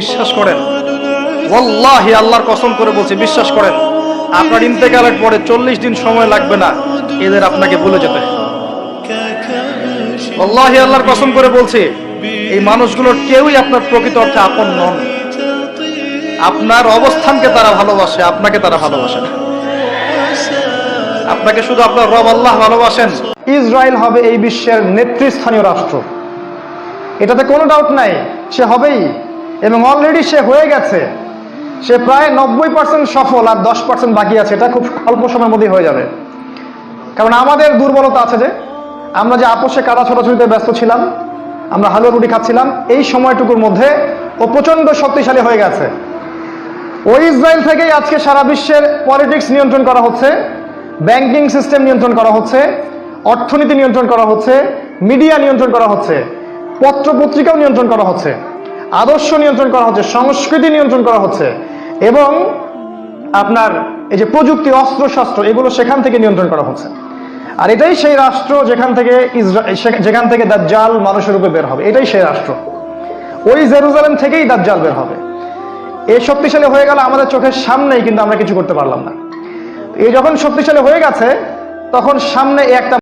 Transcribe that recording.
বিশ্বাস করেন। ওয়াল্লাহি, আল্লাহর কসম করে বলছি, বিশ্বাস করেন। আপনার ইন্তেকালের পরে চল্লিশ দিন সময় লাগবে না, এদের আপনাকে ভুলে যেতে। আল্লাহি আল্লাহর কসম করে বলছি, এই মানুষগুলোর কেউই আপনার প্রকৃত অর্থে আপন নন। আপনার অবস্থানকে তারা ভালোবাসে, আপনাকে তারা ভালোবাসে না। আপনাকে শুধু আপনার রব আল্লাহ ভালোবাসেন। ইসরায়েল হবে এই বিশ্বের নেতৃস্থানীয় রাষ্ট্র। এটাতে কোনো ডাউট নাই, সে হবেই এবং অলরেডি সে হয়ে গেছে। সে প্রায় নব্বই পার্সেন্ট সফল আর দশ পার্সেন্ট বাকি আছে। এটা খুব অল্প সময়ের মধ্যেই হয়ে যাবে। কারণ আমাদের দুর্বলতা আছে যে, আমরা যে আপোষে কাদা ছোটাছুটিতে ব্যস্ত ছিলাম, আমরা হালুয়া রুটি খাচ্ছিলাম, এই সময়টুকুর মধ্যে ও প্রচণ্ড শক্তিশালী হয়ে গেছে। ওই ইসরায়েল থেকেই আজকে সারা বিশ্বের পলিটিক্স নিয়ন্ত্রণ করা হচ্ছে ব্যাংকিং সিস্টেম নিয়ন্ত্রণ করা হচ্ছে, অর্থনীতি নিয়ন্ত্রণ করা হচ্ছে মিডিয়া নিয়ন্ত্রণ করা হচ্ছে পত্র পত্রিকাও নিয়ন্ত্রণ করা হচ্ছে। আদর্শ নিয়ন্ত্রণ করা হচ্ছে, সংস্কৃতি নিয়ন্ত্রণ করা হচ্ছে, এবং আপনার এই যে প্রযুক্তি অস্ত্র শস্ত্র এগুলো সেখান থেকে নিয়ন্ত্রণ করা হচ্ছে। আর এটাই সেই রাষ্ট্র যেখান থেকে যেখান থেকে দাজ্জাল মানুষের রূপে বের হবে। এটাই সেই রাষ্ট্র। ওই জেরুজালেম থেকেই দাজ্জাল বের হবে। এই শক্তিশালী হয়ে গেল আমাদের চোখের সামনেই, কিন্তু আমরা কিছু করতে পারলাম না। এই যখন শক্তিশালী হয়ে গেছে, তখন সামনে একটা